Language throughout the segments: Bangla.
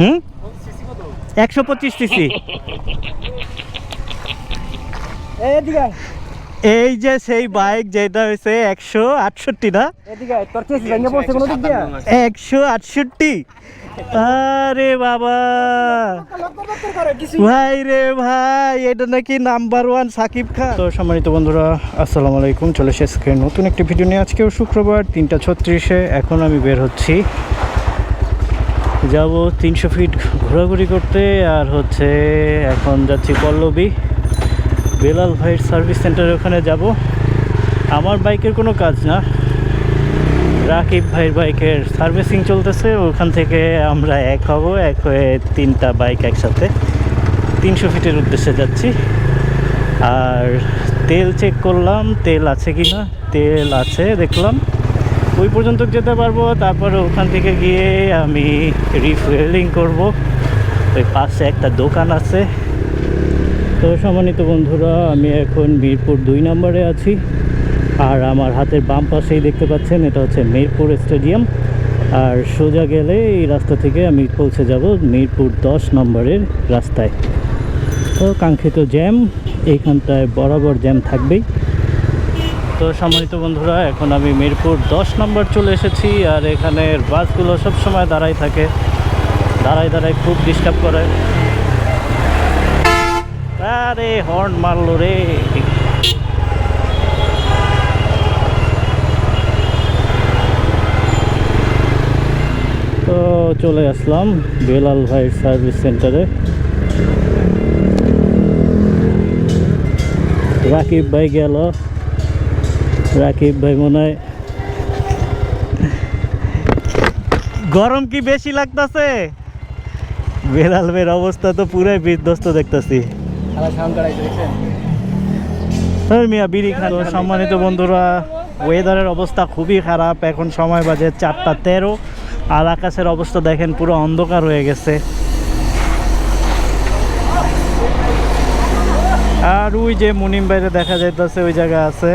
হুম? একশো পঁচিশ সিসি এই যে সেই বাইক যেটা হয়েছে একশো আটষট্টি না? একশো আটষট্টি। আরে বাবা। ভাই রে ভাই এটা নাকি নাম্বার ওয়ান সাকিব খান। তো সম্মানিত বন্ধুরা আসসালামু আলাইকুম। চলে এসেছে নতুন একটি ভিডিও নিয়ে। আজকেও শুক্রবার তিনটা ছত্রিশে। এখন আমি বের হচ্ছি যাব তিনশো ফিট ঘোরাঘুরি করতে, আর হচ্ছে এখন যাচ্ছি পল্লবী। বেলাল ভাইয়ের সার্ভিস সেন্টারের ওখানে যাব। আমার বাইকের কোনো কাজ না। রাকিব ভাইয়ের বাইকের সার্ভিসিং চলতেছে। ওখান থেকে আমরা এক হব, এক হয়ে তিনটা বাইক একসাথে। তিনশো ফিটের উদ্দেশ্যে যাচ্ছি। আর তেল চেক করলাম, তেল আছে কি না তেল আছে, দেখলাম। ওই পর্যন্ত যেতে পারব, তারপরে ওখান থেকে গিয়ে আমি রিফুয়েলিং করব। ওই পাশে একটা দোকান আছে। তো সম্মানিত বন্ধুরা, আমি এখন মিরপুর দুই নম্বরে আছি। আর আমার হাতের বাম পাশেই দেখতে পাচ্ছেন, এটা হচ্ছে মিরপুর স্টেডিয়াম। আর সোজা গেলে এই রাস্তা থেকে আমি পৌঁছে যাব মিরপুর দশ নম্বরের রাস্তায়। তো কাঙ্ক্ষিত জ্যাম, এইখানটায় বরাবর জ্যাম থাকবেই। তো সম্মানিত বন্ধুরা, এখন আমি মিরপুর দশ নম্বর চলে এসেছি আর এখানের বাসগুলো সব সময় দাঁড়াই থাকে, দাঁড়ায় দাঁড়ায় খুব ডিস্টার্ব করে। আরে হর্ন মারলো রে। তো চলে আসলাম বেলাল ভাই সার্ভিস সেন্টারে। রাকিব ভাই গেল। রাকিব ভাই, মনে হয় গরম কি বেশি লাগতাছে? বেলাল ভাইয়ের অবস্থা তো পুরাই বিধ্বস্ত দেখতাছি। সম্মানিত বন্ধুরা ওয়েদারের অবস্থা খুবই খারাপ। এখন সময় বাজে চারটা তেরো, আর আকাশের অবস্থা দেখেন পুরো অন্ধকার হয়ে গেছে। আর ওই যে মুনিম বাইরে দেখা যাইতেছে, ওই জায়গা আছে।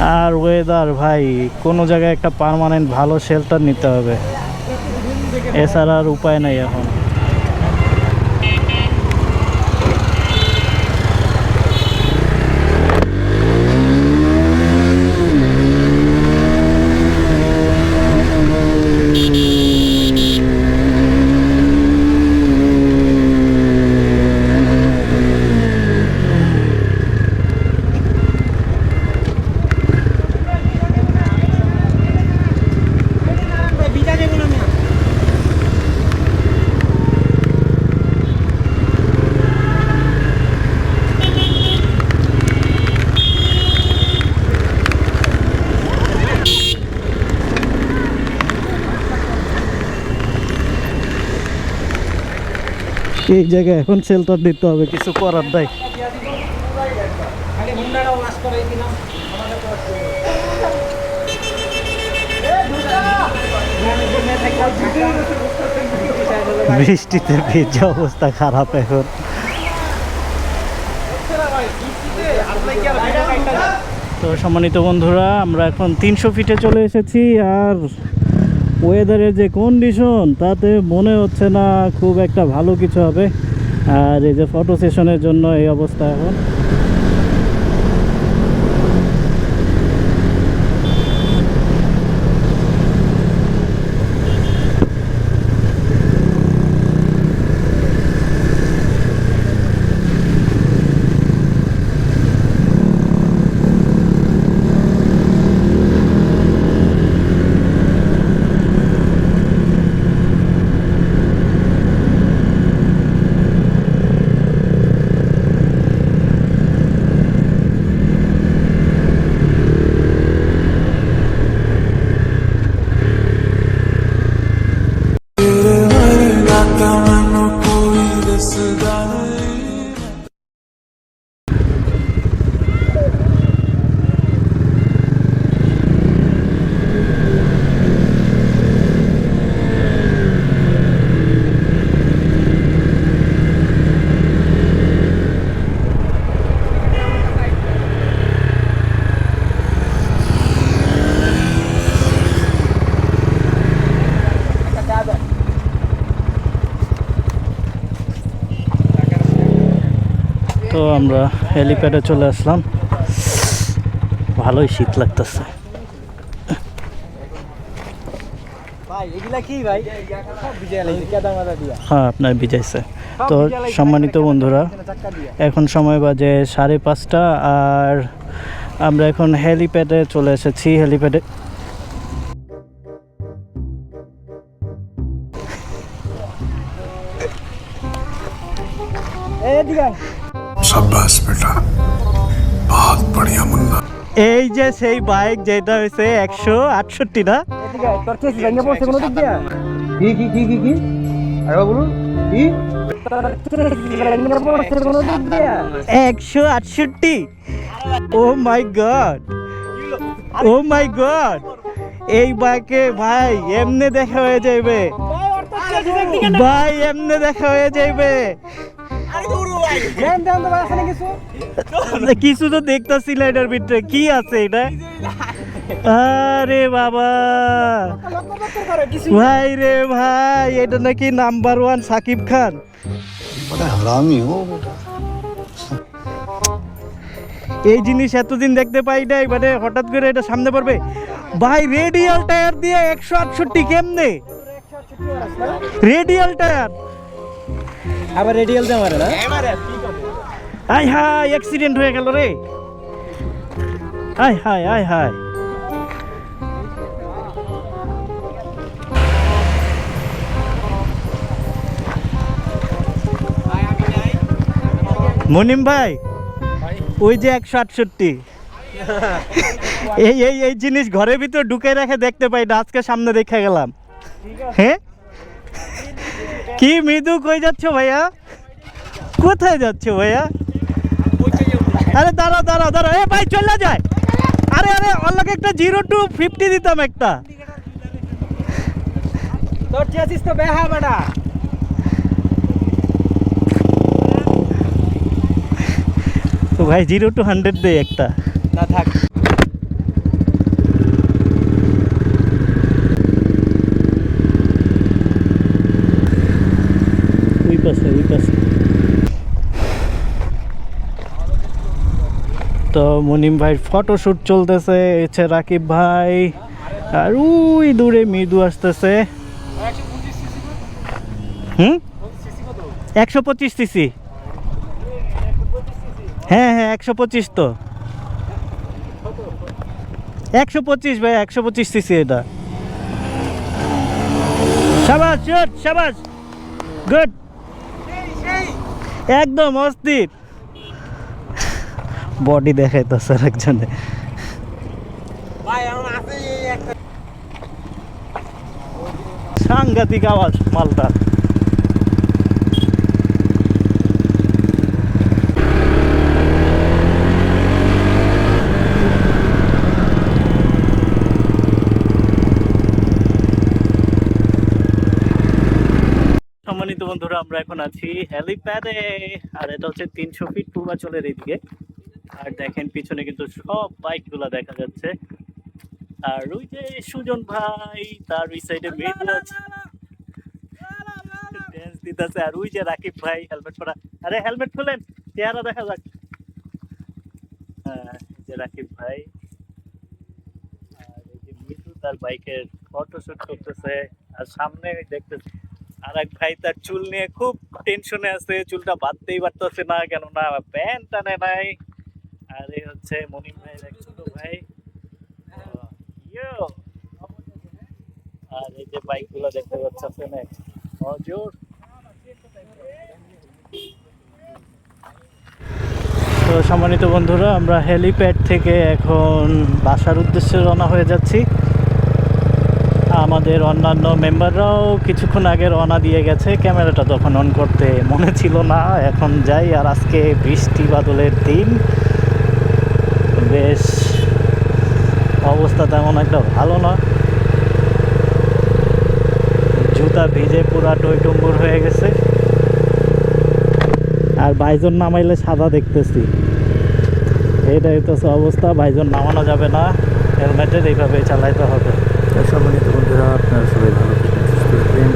আর ওয়েদার ভাই, কোনো জায়গায় একটা পারমানেন্ট ভালো শেল্টার নিতে হবে। এছাড়া আর উপায় নাই এখন। এই জায়গায় এখন শেল্টার দিতে হবে কিছু করার নাই। বৃষ্টিতে ভিজে অবস্থা খারাপ এখন। তো সম্মানিত বন্ধুরা আমরা এখন তিনশো ফিটে চলে এসেছি আর ওয়েদারের যে কন্ডিশন তাতে মনে হচ্ছে না খুব একটা ভালো কিছু হবে। আর এই যে ফটো সেশনের জন্য এই অবস্থা এখন। তো আমরা হেলিপ্যাডে চলে আসলাম। ভালোই শীত লাগতেছে। হ্যাঁ আপনার বিজাইছে তো সম্মানিত বন্ধুরা এখন সময় বাজে সাড়ে পাঁচটা আর আমরা এখন হেলিপ্যাডে চলে এসেছি হেলিপ্যাডে। এদিকে সাব্বাস বেটা। বহুত বড়িয়া মুন্না। এই যে সেই বাইক যেটা হয়েছে একশো আটষট্টি না? কি কি কি কি কি? আরে বলুন কি? একশো আটষট্টি। Oh my god. Oh my God. এই বাইকে ভাই এমনি দেখা হয়ে যাইবে। ভাই এমনি দেখা হয়ে যাইবে। কিছু? তো দেখতেছি লাইটার ভিতরে। কি আছে এটা? আরে বাবা। ভাই রে ভাই এটা নাকি নাম্বার ওয়ান সাকিব খান। এই জিনিস এতদিন দেখতে পাই নাই মানে হঠাৎ করে এটা সামনে পড়বে। ভাই রেডিয়াল টায়ার দিয়ে একশো আটষট্টি কেমনে? রেডিয়াল টায়ার আবার রেডিয়াল দে মারে না? আয় হায় অ্যাক্সিডেন্ট হয়ে গেল রে। আয় হায় আয় হায় মনিম ভাই ওই যে একশো আটষট্টি। এই এই এই জিনিস ঘরের ভিতর ঢুকে রেখে দেখতে পাই না আজকে সামনে দেখে গেলাম। হ্যাঁ? কি মৃদু কই যাচ্ছ ভাইয়া? কোথায় যাচ্ছ ভাইয়া? আরে দাঁড়াও দাঁড়াও দাঁড়াও। এ ভাই চলে যায় আরে আরে অল্লাকে একটা জিরো টু ফিফটি দিতাম একটা। তোর চেয়েছিস তো বেহা বেটা। তো ভাই জিরো টু হান্ড্রেড দে একটা। না থাক ওই পাশে ওই পাশে তো মনিম ভাই ফটোশ্যুট চলতেছে এছে রাকিব ভাই, আর ওই দূরে মৃদু আসতেছে। হুম? একশো পঁচিশ সিসি। হ্যাঁ হ্যাঁ একশো পঁচিশ তো। একশো পঁচিশ ভাই, একশো পঁচিশ সিসি এটা। সাবাস সাবাস। গুড। একদম অস্থির। বডি দেখাইতেছে একজনে। সাংঘাতিক আওয়াজ মালটা। সম্মানিত বন্ধুরা আমরা এখন আছি হেলিপ্যাডে। আর এটা হচ্ছে তিনশো ফিট পূর্বাচলের এদিকে। আর দেখেন পিছনে কিন্তু সব বাইকগুলো দেখা যাচ্ছে। আর ওই যে সুজন ভাই, তার ওই সাইডে মেঘ আছে। আর ওই যে রাকিব ভাই হেলমেট পরা। আরে হেলমেট খুলেন, চেহারা দেখা যাক। হ্যাঁ যে রাকিব ভাই। আর এই যে মিঠু তার বাইকের ফটোশুট করতেছে। আর সামনে দেখতেছে আর এক ভাই তার চুল নিয়ে খুব টেনশনে আছে। চুলটা বাঁধতেই পারতেছে না, কেননা প্যান্ট টানে নাই। আর এই হচ্ছে মনিম ভাইয়ের এক ছোট ভাই। আর এই যে বাইকগুলো দেখতে পাচ্ছেন অজোর। তো সম্মানিত বন্ধুরা, আমরা হেলিপ্যাড থেকে এখন বাসার উদ্দেশ্যে রওনা হয়ে যাচ্ছি। আমাদের অন্যান্য মেম্বাররাও কিছুক্ষণ আগে রওনা দিয়ে গেছে। ক্যামেরাটা তখন অন করতে মনে ছিল না। এখন যাই, আর আজকে বৃষ্টি বাদলের দিন। বেশ অবস্থা তেমন একটা ভালো না। জুতা ভিজে পুরা টইটুম্বুর হয়ে গেছে। আর বাইজন নামাইলে সাদা দেখতেছি। এটা হইতেছে অবস্থা বাইজন নামানো যাবে না, হেলমেটের এইভাবে চালাইতে হবে। সামনে বন্ধুরা, আপনারা সবাই ভালো থাকেন, সুস্থ থাকেন।